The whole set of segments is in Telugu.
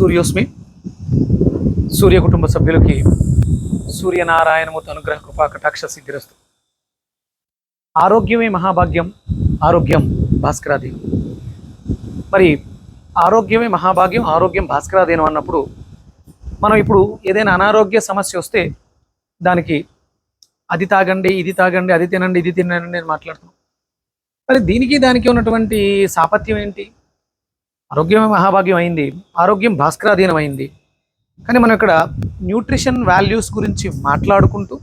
సూర్యోస్మి సూర్య కుటుంబ సభ్యులకి సూర్యనారాయణమూర్తి అనుగ్రహ కృపా కటాక్ష సిద్ధిరస్తు. ఆరోగ్యమే మహాభాగ్యం ఆరోగ్యం భాస్కరాధీనం మరి ఆరోగ్యమే మహాభాగ్యం ఆరోగ్యం భాస్కరాధీనం అన్నప్పుడు మనం ఇప్పుడు ఏదైనా అనారోగ్య సమస్య వస్తే దానికి అది తాగండి ఇది తాగండి అది తినండి ఇది తినండి నేను మాట్లాడుతున్నాను మరి దీనికి దానికి ఉన్నటువంటి సాపత్యం ఏంటి? ఆరోగ్యమే మహాభాగ్యం అయింది ఆరోగ్యం భాస్కరాధీనం అయింది కానీ మనం ఇక్కడ న్యూట్రిషన్ వాల్యూస్ గురించి మాట్లాడుకుంటూ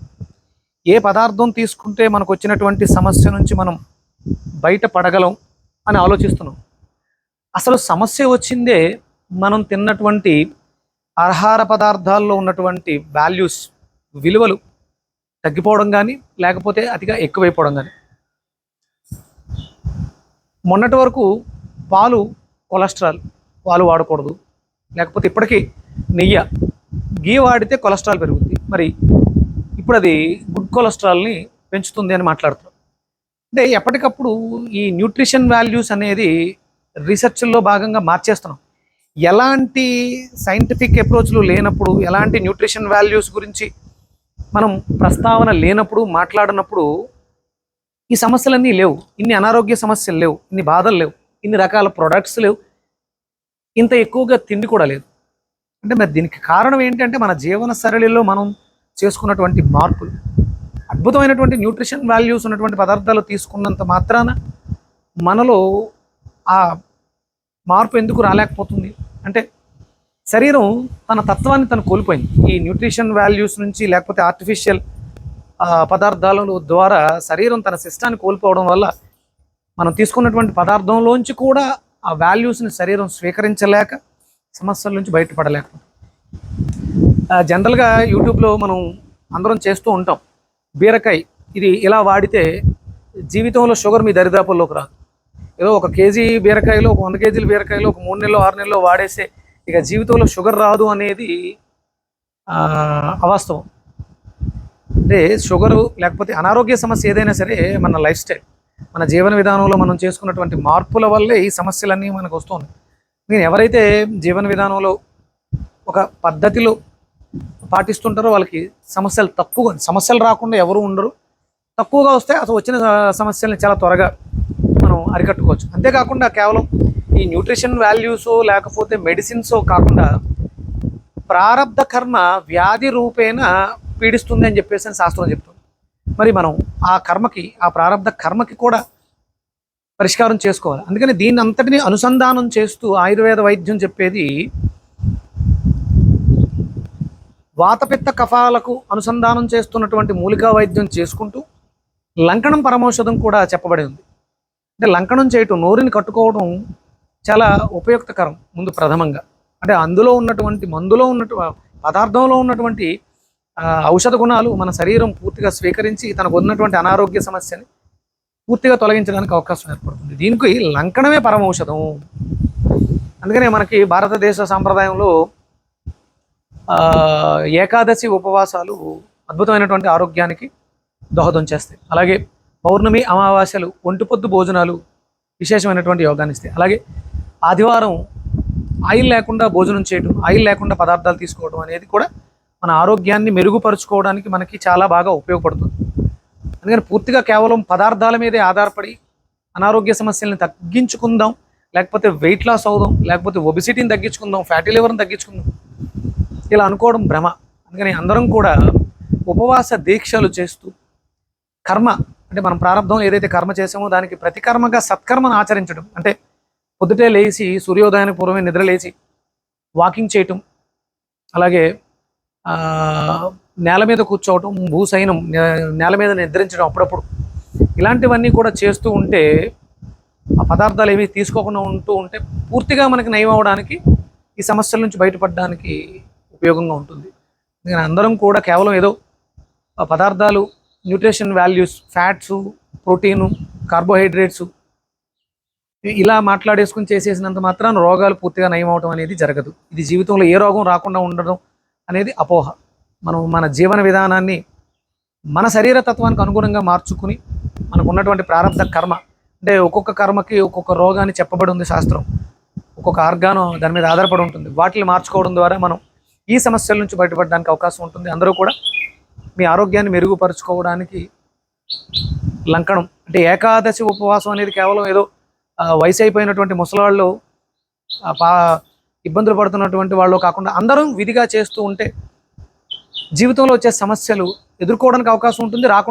ఏ పదార్థం తీసుకుంటే మనకు వచ్చినటువంటి సమస్య నుంచి మనం బయటపడగలం అని ఆలోచిస్తున్నాం. అసలు సమస్య వచ్చిందే మనం తిన్నటువంటి ఆహార పదార్థాల్లో ఉన్నటువంటి వాల్యూస్ విలువలు తగ్గిపోవడం కానీ లేకపోతే అతిగా ఎక్కువైపోవడం కానీ మొన్నటి వరకు పాలు కొలెస్ట్రాల్ పాలు వాడకూడదు. లేకపోతే ఇప్పటికీ నెయ్యి గీ వాడితే కొలెస్ట్రాల్ పెరుగుతుంది మరి ఇప్పుడు అది గుడ్ కొలెస్ట్రాల్ని పెంచుతుంది అని మాట్లాడుతున్నాం. అంటే ఎప్పటికప్పుడు ఈ న్యూట్రిషన్ వాల్యూస్ అనేది రీసెర్చ్లో భాగంగా మార్చేస్తున్నాం. ఎలాంటి సైంటిఫిక్ అప్రోచ్లు లేనప్పుడు ఎలాంటి న్యూట్రిషన్ వాల్యూస్ గురించి మనం ప్రస్తావన లేనప్పుడు మాట్లాడినప్పుడు ఈ సమస్యలన్నీ లేవు. ఇన్ని అనారోగ్య సమస్యలు లేవు. ఇన్ని బాధలు లేవు. ఇన్ని రకాల ప్రొడక్ట్స్ లేవు. ఇంత ఎక్కువగా తిండి కూడా లేదు. అంటే మరి దీనికి కారణం ఏంటంటే మన జీవన సరళిలో మనం చేసుకున్నటువంటి మార్పులు. అద్భుతమైనటువంటి న్యూట్రిషన్ వాల్యూస్ ఉన్నటువంటి పదార్థాలు తీసుకున్నంత మాత్రాన మనలో ఆ మార్పు ఎందుకు రాలేకపోతుంది? అంటే శరీరం తన తత్వాన్ని తను కోల్పోయింది. ఈ న్యూట్రిషన్ వాల్యూస్ నుంచి లేకపోతే ఆర్టిఫిషియల్ పదార్థాల ద్వారా శరీరం తన సిస్టాన్ని కోల్పోవడం వల్ల మనం తీసుకున్నటువంటి పదార్థంలోంచి కూడా ఆ వాల్యూస్ని శరీరం స్వీకరించలేక సమస్యల నుంచి బయటపడలేక. జనరల్గా యూట్యూబ్లో మనం అందరం చేస్తూ ఉంటాం. బీరకాయ ఇది ఇలా వాడితే జీవితంలో షుగర్ మీ దరిదాపుల్లోకి రాదు. ఏదో ఒక కేజీ బీరకాయలో ఒక వంద కేజీల బీరకాయలో ఒక మూడు నెలలు ఆరు నెలలో వాడేస్తే ఇక జీవితంలో షుగర్ రాదు అనేది అవాస్తవం. అంటే షుగరు లేకపోతే అనారోగ్య సమస్య ఏదైనా సరే మన లైఫ్ స్టైల్. మన జీవన విధానంలో మనం చేసుకున్నటువంటి మార్పుల వల్లే ఈ సమస్యలన్నీ మనకు వస్తుంది. నేను ఎవరైతే జీవన విధానంలో ఒక పద్ధతిలో పాటిస్తుంటారో వాళ్ళకి సమస్యలు తక్కువ సమస్యలు రాకుండా ఎవరు ఉండరు. తక్కువగా వస్తే అసలు వచ్చిన సమస్యల్ని చాలా త్వరగా మనం అరికట్టుకోవచ్చు. అంతేకాకుండా కేవలం ఈ న్యూట్రిషన్ వాల్యూస్ లేకపోతే మెడిసిన్సో కాకుండా ప్రారంధ కర్మ వ్యాధి రూపేణ పీడిస్తుంది అని చెప్పేసి అని శాస్త్రం చెప్తుంది. మరి మనం ఆ కర్మకి ఆ ప్రారంభ కర్మకి కూడా పరిష్కారం చేసుకోవాలి. అందుకని దీన్ని అంతటిని అనుసంధానం చేస్తూ ఆయుర్వేద వైద్యం చెప్పేది వాతపిత్త కఫాలకు అనుసంధానం చేస్తున్నటువంటి మూలికా వైద్యం చేసుకుంటూ లంకణం పరమౌషధం కూడా చెప్పబడి ఉంది. అంటే లంకణం చేయటం నోరుని కట్టుకోవడం చాలా ఉపయుక్తకరం ముందు ప్రథమంగా. అంటే అందులో ఉన్నటువంటి మందులో ఉన్నటువంటి పదార్థంలో ఉన్నటువంటి ఔషధ గుణాలు మన శరీరం పూర్తిగా స్వీకరించి తనకు ఉన్నటువంటి అనారోగ్య సమస్యని పూర్తిగా తొలగించడానికి అవకాశం ఏర్పడుతుంది. దీనికి లంకణమే పరమౌషధం అందుకనే మనకి భారతదేశ సాంప్రదాయంలో ఏకాదశి ఉపవాసాలు అద్భుతమైనటువంటి ఆరోగ్యానికి దోహదం చేస్తాయి. అలాగే పౌర్ణమి అమావాస్యలు ఒంటిపొద్దు భోజనాలు విశేషమైనటువంటి యోగాన్ని ఇస్తాయి. అలాగే ఆదివారం ఆయిల్ లేకుండా భోజనం చేయడం ఆయిల్ లేకుండా పదార్థాలు తీసుకోవడం అనేది కూడా మన ఆరోగ్యాన్ని మెరుగుపరుచుకోవడానికి మనకి చాలా బాగా ఉపయోగపడుతుంది. అందుకని పూర్తిగా కేవలం పదార్థాల మీదే ఆధారపడి అనారోగ్య సమస్యల్ని తగ్గించుకుందాం లేకపోతే వెయిట్ లాస్ అవుదాం లేకపోతే ఒబిసిటీని తగ్గించుకుందాం ఫ్యాటీ లివర్ని తగ్గించుకుందాం. ఇలా అనుకోవడం భ్రమ. అందుకని అందరం కూడా ఉపవాస దీక్షలు చేస్తూ కర్మ అంటే మనం ప్రారంభం ఏదైతే కర్మ చేసామో దానికి ప్రతికర్మగా సత్కర్మను ఆచరించడం. అంటే పొద్దుటే లేచి సూర్యోదయానికి పూర్వమే నిద్ర లేచి వాకింగ్ చేయటం అలాగే నేల మీద కూర్చోవటం భూసైనం నేల మీద నిద్రించడం అప్పుడప్పుడు. ఇలాంటివన్నీ కూడా చేస్తూ ఉంటే ఆ పదార్థాలు ఏవి తీసుకోకుండా ఉంటూ ఉంటే పూర్తిగా మనకి నయం అవడానికి ఈ సమస్యల నుంచి బయటపడడానికి ఉపయోగంగా ఉంటుంది. అందుకని అందరం కూడా కేవలం ఏదో ఆ పదార్థాలు nutrition values fats protein carbohydrates ఇలా మాట్లాడేసుకుని చేసేసినంత మాత్రాన రోగాలు పూర్తిగా నయం అవడం అనేది జరగదు. ఇది జీవితంలో ఏ రోగం రాకుండా ఉండడం అనేది అపోహ. మనం మన జీవన విధానాన్ని మన శరీర తత్వానికి అనుగుణంగా మార్చుకుని మనకు ఉన్నటువంటి ప్రారంభ కర్మ అంటే ఒక్కొక్క కర్మకి ఒక్కొక్క రోగాన్ని చెప్పబడి ఉంది శాస్త్రం. ఒక్కొక్క ఆర్గానం దాని మీద ఆధారపడి ఉంటుంది. వాటిని మార్చుకోవడం ద్వారా మనం ఈ సమస్యల నుంచి బయటపడడానికి అవకాశం ఉంటుంది. అందరూ కూడా మీ ఆరోగ్యాన్ని మెరుగుపరుచుకోవడానికి లంకణం అంటే ఏకాదశి ఉపవాసం అనేది కేవలం ఏదో వయసు అయిపోయినటువంటి ముసలివాళ్ళు పా ఇబ్బందులు పడుతున్నటువంటి వాళ్ళు కాకుండా అందరం విధిగా చేస్తూ ఉంటే జీవితంలో వచ్చే సమస్యలు ఎదుర్కోవడానికి అవకాశం ఉంటుంది రాకుండా